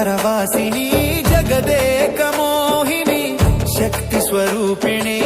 క్లీంకర జగదేక మోహిని శక్తి స్వరూపిణి